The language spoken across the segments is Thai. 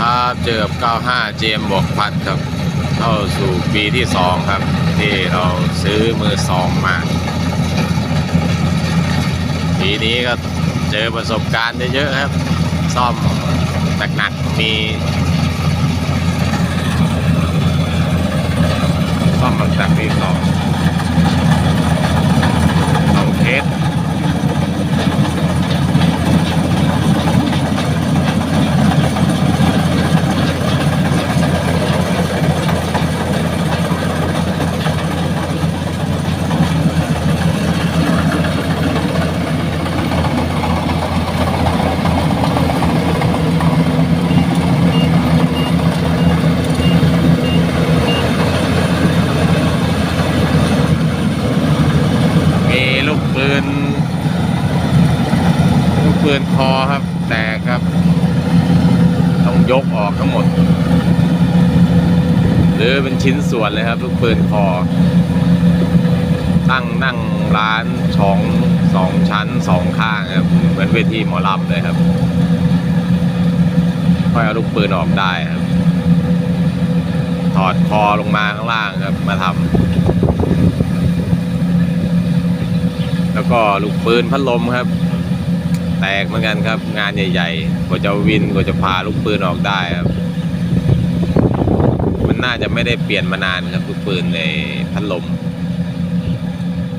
ครับเจอบ95 เจมบวกพัดครับ เข้าสู่ปีที่ 2 ครับ ที่เราซื้อมือสองมา ปีนี้ก็เจอประสบการณ์เยอะๆครับ ซ่อมหนักๆมีซ่อมหนักๆมีสองสองเคส มีลูกปืน ลูก ปืนคอครับ แตกครับ ต้องยกออกทั้งหมด หรือเป็นชิ้นส่วนเลยครับลูกปืนคอ ตั้งนั่งร้านช่องสองชั้นสองข้างครับ เหมือนเวทีหมอลำเลยครับ ค่อยเอาลูกปืนออกได้ครับ ถอดคอลงมาข้างล่างครับ มาทำแล้วก็ลูกปืนพัดลมครับ แตกเหมือนกันครับ งานใหญ่ๆกว่าจะวินกว่าจะพาลูกปืนออกได้ครับ มันน่าจะไม่ได้เปลี่ยนมานานครับลูกปืนในพัดลม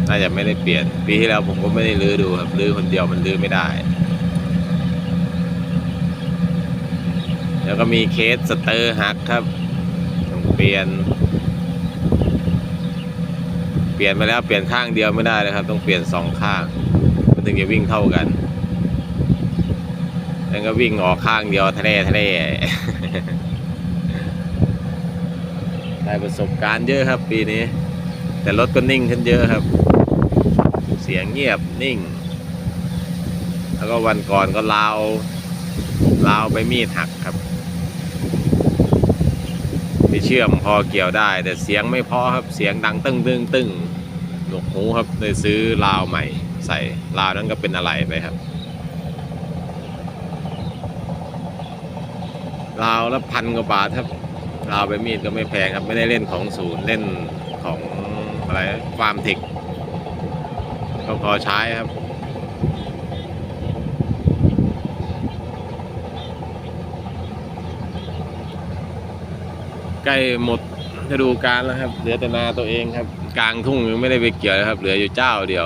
น่าจะไม่ได้เปลี่ยน ปีที่แล้วผมก็ไม่ได้ลื้อดูครับลื้อคนเดียวมันลื้อไม่ได้ แล้วก็มีเคสสเตอร์หักครับต้องเปลี่ยน เปลี่ยนไปแล้วเปลี่ยนข้างเดียวไม่ได้เลยครับ ต้องเปลี่ยนสองข้างมันถึงจะวิ่งเท่ากัน แล้วก็วิ่งออกข้างเดียวทะเลทะเลได้ประสบการณ์เยอะครับปีนี้ แต่รถก็นิ่งขึ้นเยอะครับ เสียงเงียบนิ่ง แล้วก็วันก่อนก็ลาวลาวไปมีดหักครับไปเชื่อมพอเกี่ยวได้ แต่เสียงไม่พอครับเสียงดังตึ้งตึ้งตึ้งหนวกหูครับเลยซื้อลาวใหม่ ใส่ลาวนั้นก็เป็นอะไรไปครับ ลาวละพันกว่าบาทครับลาวไปมีดก็ไม่แพงครับ ไม่ได้เล่นของศูนย์เล่นของอะไรฟาร์มเทคก็พอใช้ครับใกล้หมดฤดูกาลแล้วครับ เหลือแต่นาตัวเองครับ กลางทุ่งยังไม่ได้ไปเกี่ยวเลยครับ เหลืออยู่เจ้าเดียว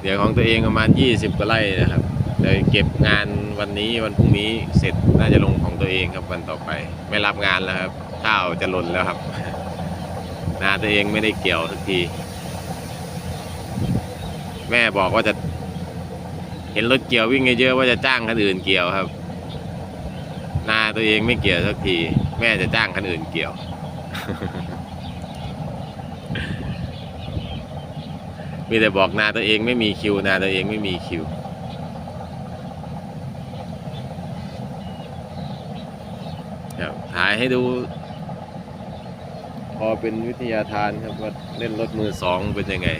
เดี๋ยวของตัวเองประมาณ20กว่าไร่นะครับ เดี๋ยเก็บงานวันนี้วันพรุ่งนี้เสร็จน่าจะลงของตัวเองครับวันต่อไป ไม่รับงานแล้วครับ ข้าวจะหล่นแล้วครับ นาตัวเองไม่ได้เกี่ยวสักที แม่บอกว่าจะ เห็นรถเกี่ยววิ่งเยอะๆว่าจะจ้างคนอื่นเกี่ยวครับ นาตัวเองไม่เกี่ยวสักที แม่จะจ้างคนอื่นเกี่ยวมีแต่บอกนาตัวเองไม่มีคิวนาตัวเองไม่มีคิว ครับ ถ่ายให้ดู พอเป็นวิทยาทานครับว่าเล่นรถมือสองเป็นยังไง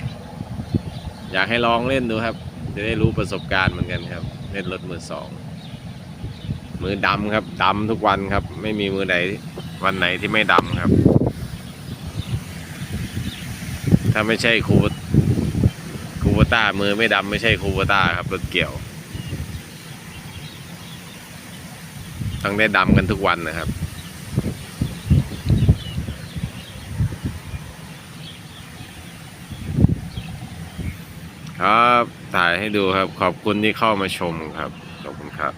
อยากให้ลองเล่นดูครับ จะได้รู้ประสบการณ์เหมือนกันครับ เล่นรถมือสองมือดำครับดำทุกวันครับ ไม่มีมือไหนวันไหนที่ไม่ดำครับ ถ้าไม่ใช่คูคูบต้ามือไม่ดำไม่ใช่คูบต้าครับรถเกี่ยวต้องได้ดำกันทุกวันนะครับ ครับ ถ่ายให้ดูครับ ขอบคุณที่เข้ามาชมครับ ขอบคุณครับ